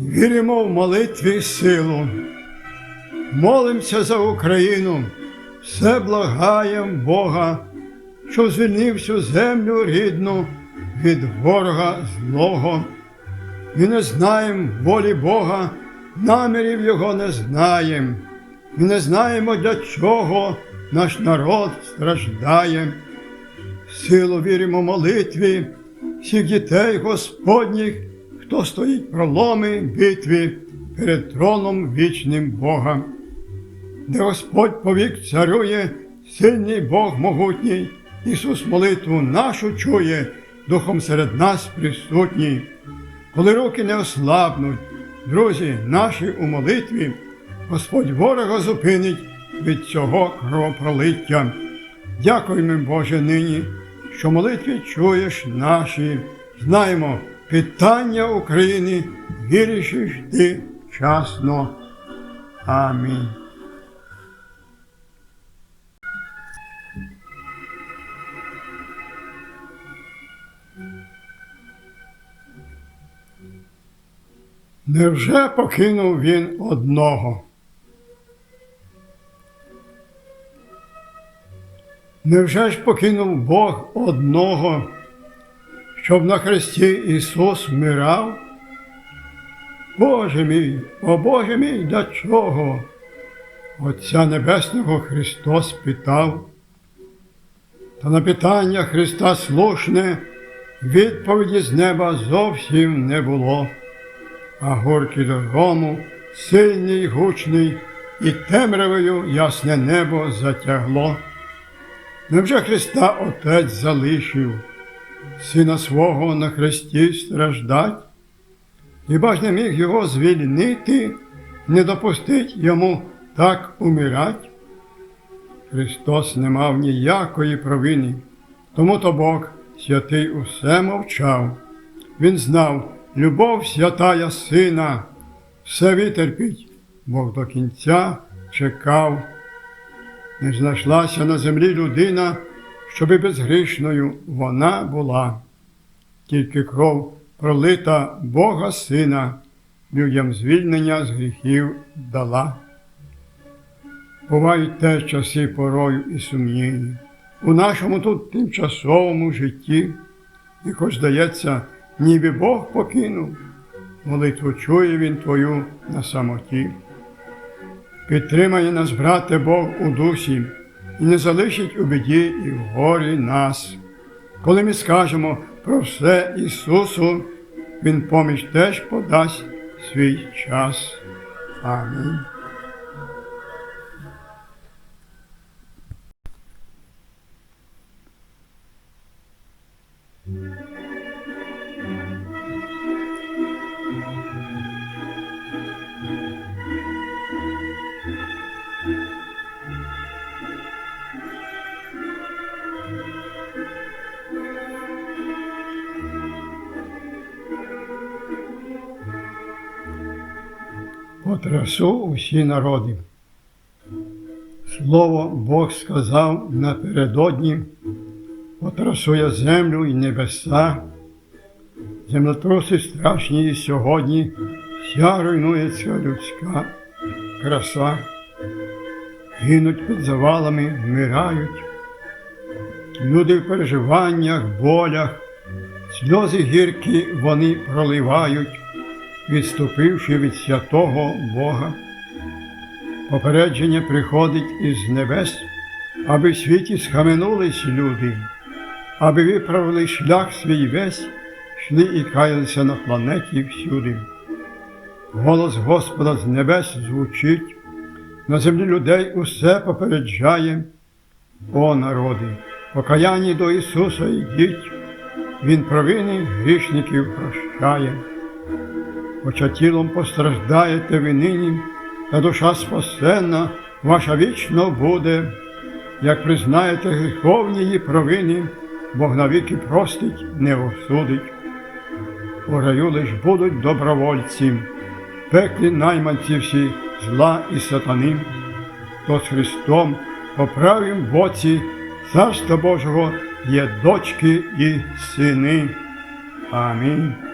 Віримо в молитві силу, молимося за Україну, все благаєм Бога, що звільнив всю землю рідну від ворога злого. І не знаємо волі Бога, намірів Його не знаємо, і не знаємо, для чого наш народ страждає. Силу віримо молитві всіх дітей Господніх, хто стоїть проломи битві перед троном вічним Бога, де Господь повік царює, сильний Бог могутній, Ісус молитву нашу чує, Духом серед нас присутній. Коли руки не ослабнуть, друзі наші у молитві, Господь ворога зупинить від цього кровопролиття. Дякуємо, Боже, нині, що молитві чуєш наші. Знаємо, питання України вирішиш ти вчасно. Амінь. Невже покинув він одного? Невже ж покинув Бог одного, щоб на хресті Ісус вмирав? Боже мій, о Боже мій, для чого? Отця Небесного Христос питав. Та на питання Христа слушне відповіді з неба зовсім не було а горький додому, сильний, гучний, і темрявою ясне небо затягло. Невже Христа Отець залишив, сина свого на хресті страждать? Хіба ж не міг його звільнити, не допустить йому так умирать? Христос не мав ніякої провини, тому то Бог святий усе мовчав. Він знав, любов святая сина, все витерпіть, Бог до кінця чекав. Не знайшлася на землі людина, щоби безгрішною вона була. Тільки кров пролита Бога Сина, людям звільнення з гріхів дала. Бувають теж часи порою і сумнівні. У нашому тут тимчасовому житті, і хоч здається, ніби Бог покинув, молитву чує Він Твою на самоті. Підтримає нас, брате Бог, у дусі, і не залишить у біді і в горі нас. Коли ми скажемо про все Ісусу, Він поміч теж подасть свій час. Амінь. Потрясу усі народи. Слово Бог сказав напередодні, потрасує землю і небеса, землетруси страшні і сьогодні, вся руйнується людська краса, гинуть під завалами, вмирають. Люди в переживаннях, болях, сльози гіркі вони проливають відступивши від святого Бога. Попередження приходить із небес, аби в світі схаменулись люди, аби виправили шлях свій весь, йшли і каялися на планеті всюди. Голос Господа з небес звучить, на землі людей усе попереджає. О народи, покаянні до Ісуса йдіть, Він провини грішників прощає хоча тілом постраждаєте ви нині, та душа спасенна ваша вічно буде, як признаєте гріховні її провини, Бог навіки простить, не осудить. У раю лиш будуть добровольці, пеклі найманці всі зла і сатани, то з Христом по правім боці Царства Божого є дочки і сини. Амінь.